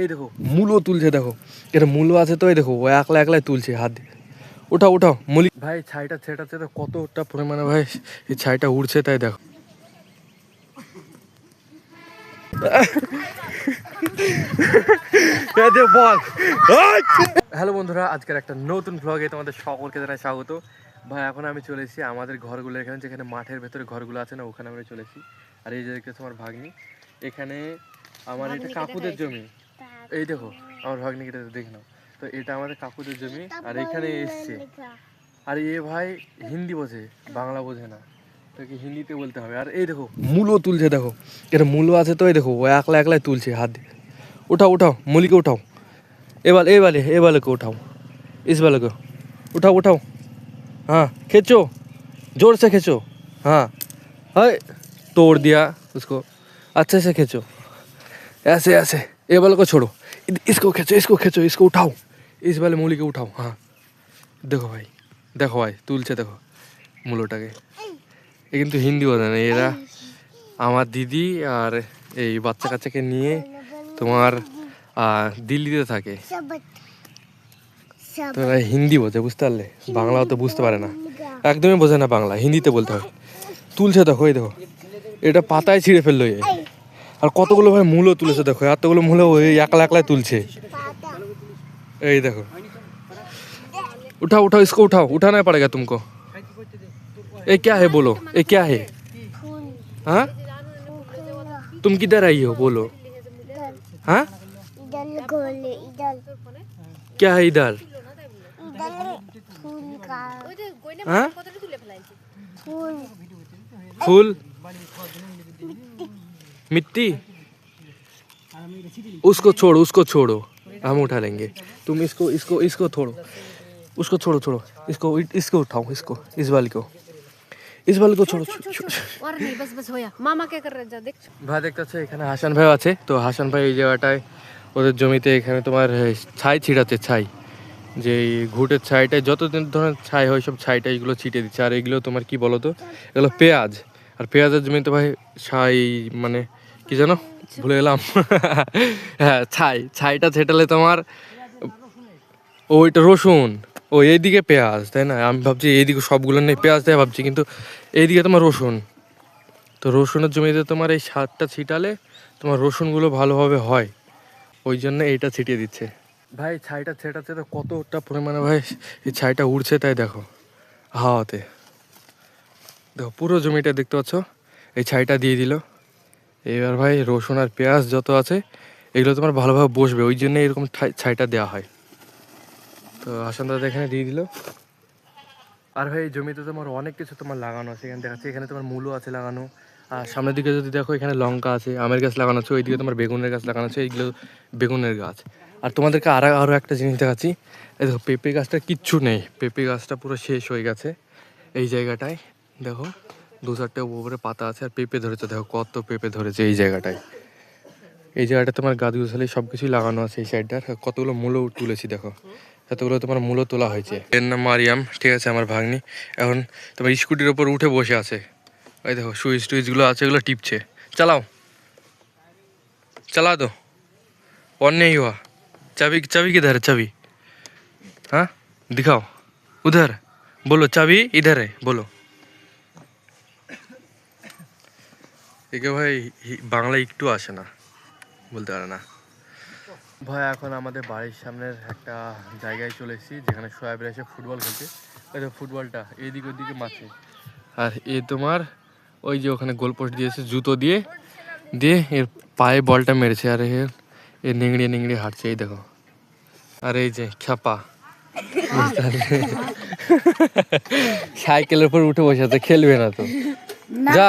এই দেখো। মূলও তুলছে দেখো। এটা মূল আছে তো এই দেখো ও একলা একলাই তুলছে হাত দিয়ে। ওঠা ওঠাও মুলি ভাই ছাইটা ছেটাচ্ছে তো কতটা পরিমাণে ভাই এই ছাইটা উড়ছে তাই দেখো। বল। হ্যালো বন্ধুরা আজকের একটা নতুন ভ্লগে তোমাদের সকলকে জানাই স্বাগত। ভাই এখন আমি চলে এসেছি আমাদের ঘরগুলো এখানে যেখানে মাঠের ভেতরে ঘরগুলো আছে না ওখানে আমরা চলে এসেছি। আর এই যে দেখতেছো আমার ভাগ্নি। এখানে আমার এটা কাকুদের জমি। এই দেখো আমার ভাগ্নিকে এটা দেখে নাও তো এটা আমাদের কাকুদের জমি আর এখানে এসছে আর এ ভাই হিন্দি বোঝে বাংলা বোঝে না তোকে হিন্দিতে বলতে হবে আর এই দেখো মূলও তুলছে দেখো এটা মূল আছে তো এই দেখো ও একলা একলাই তুলছে হাত দিয়ে उठाओ उठाओ मूली को उठाओ ए वाले ए वाले ए वाले को उठाओ इस वाले को उठाओ उठाओ हाँ खींचो जोर से खींचो हाँ हाय तोड़ दिया उसको अच्छे से खींचो ऐसे ऐसे ए वाले को छोड़ो इ- इसको खींचो इसको खींचो इसको उठाओ इस वाले मूली को उठाओ हाँ দেখো ভাই দেখো ভাই তুলছে দেখো মূলোটাকে এ কিন্তু হিন্দি বোঝে না এরা আমার দিদি আর এই বাচ্চা কাচ্চাকে নিয়ে তোমার আহ, দিল্লিতে থাকে তো এরা হিন্দি বোঝে বুঝতে পারলে বাংলাও তো বুঝতে পারে না একদমই বোঝে না বাংলা হিন্দিতে বলতে হয় তুলছে দেখো এই দেখো এটা পাতায় ছিঁড়ে ফেললো এ আর কতগুলো ভাই মূলও তুলেছে দেখো এতগুলো মূলও ওই একলা একলাই তুলছে এই দেখো उठाओ उठाओ इसको उठाओ उठाना पड़ेगा तुमको ये क्या है बोलो ये क्या है हाँ तुम किधर आई हो बोलो हाँ इधर गोले इधर क्या है इधर इधर फूल का हाँ फूल फूल मिट्टी उसको छोड़ो उसको छोड़ो हम उठा लेंगे तुम इसको इसको इसको छोड़ो उसको छोड़ो छोड़ो इसको इसको उठाओ इसको इस वाले को इस वाले को छोड़ो छो- छो- और नहीं बस बस होया मामा क्या कर रहे हैं जा देख ভাই দেখতে পাচ্ছ এখানে হাসান ভাই আছে তো হাসান ভাই এই জায়গাটায় ওদের জমিতে এখানে তোমার এ, ছাই ছিটাচ্ছে ছাই যে এই ঘুটের ছাইটায় যত দিন ধরনের ছাই হয় সব ছাইটা এগুলো ছিটে দিচ্ছে আর এগুলো তোমার কি বলো তো এগুলো পেঁয়াজ আর পেঁয়াজের জমিতে ভাই ছাই মানে কি জানো? ভুলে গেলাম। হ্যাঁ ছাই। ছাইটা ছেটালে তোমার ওইটা রসুন। ও এইদিকে পেঁয়াজ তাই না? আমি ভাবছি এইদিকে সবগুলো নেই পেঁয়াজ দেয় ভাবছি কিন্তু এইদিকে তোমার রসুন। তো রসুনের জমিতে তোমার এই সারটা ছিটালে তোমার রসুনগুলো ভালোভাবে হয়। ওই জন্য এইটা ছিটিয়ে দিচ্ছে। ভাই ছাইটা ছেটাচ্ছে তো কতটা পরিমাণে ভাই এই ছাইটা উড়ছে তাই দেখো। হাওয়াতে। দেখো, পুরো জমিটা দেখতে পাচ্ছ? এই ছাইটা দিয়ে দিল। এবার ভাই, রসুন আর পেঁয়াজ যত আছে, এগুলো তোমার ভালোভাবে বসবে। ওই জন্য এরকম ছাইটা দেওয়া হয়। তো হাসান দাদা এখানে দিয়ে দিল। আর ভাই, এই জমিতে তোমার অনেক কিছু তোমার লাগানো আছে। এখানে দেখাচ্ছে, এখানে তোমার মূলো আছে লাগানো। আর সামনের দিকে যদি দেখো, এখানে লঙ্কা আছে, আমের গাছ লাগানো আছে, ওইদিকে তোমার বেগুনের গাছ লাগানো আছে, এইগুলো বেগুনের গাছ। আর তোমাদেরকে আর আরও একটা জিনিস দেখাচ্ছি। এই দেখো, পেঁপে গাছটা কিচ্ছু নেই। পেঁপে গাছটা পুরো শেষ হয়ে গেছে এই জায়গাটায়। দেখো দু চারটে উপরে পাতা আছে আর পেঁপে ধরেছে। দেখো, কত পেঁপে ধরেছে এই জায়গাটায়। এই জায়গাটা তোমার গাছ গুছালি সব কিছুই লাগানো আছে এই সাইডটার কতগুলো মূলো তুলেছি, দেখো। এতগুলো তোমার মূলো তোলা হয়েছে। এর নাম মারিয়াম, ঠিক আছে, আমার ভাগ্নি। এখন তোমার স্কুটির ওপর উঠে বসে আছে। ওই দেখো সুইচ টুইচগুলো আছে, এগুলো টিপছে। চালাও। চালা দো অন্য হওয়া। চাবি চাবি কিধার, চাবি? হ্যাঁ? দিখাও। উধার। বলো, চাবি ইধারে, বলো। একে ভাই বাংলা একটু আসে না বলতে পারে না। ভাই এখন আমাদের বাড়ির সামনের একটা জায়গায় চলে এসেছি যেখানে সোয়াবিরা এসে ফুটবল খেলছে। ওই তো ফুটবলটা এইদিকে ওইদিকে মাছে আর এ তোমার ওই যে ওখানে গোল পোস্ট দিয়েছে জুতো দিয়ে দিয়ে এর পায়ে বলটা মেরেছে আর এ এ নিংড়িয়ে নিংড়িয়ে হাঁটছে এই দেখো। আর এই যে খ্যাপা। সাইকেলের উপর উঠে বসে আছে খেলবে না তো। যা।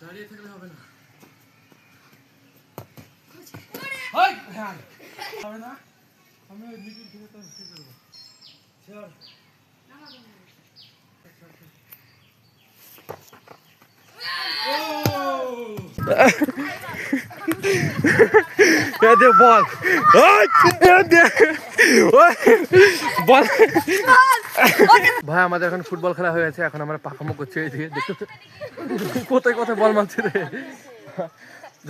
দাঁড়িয়ে থাকলে হবে না হাই! হ্যাঁ। হবে না আমি ওই মিটিং থেকে তো কি করব চল এ দে বল ওই, এ দে ওই, বল ভাই আমাদের এখন ফুটবল খেলা হয়ে গেছে এখন আমরা পাকামো করছি এইদিকে। দেখতে কোথায় কোথায় বল মারছে রে?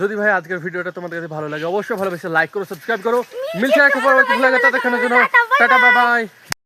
যদি ভাই আজকের ভিডিওটা তোমাদের কাছে ভালো লাগে অবশ্যই ভালোবেসে লাইক করো সাবস্ক্রাইব করো। মিলছে একটা পরবর্তী ভুলে তাদের জন্য টাটা বাই বাই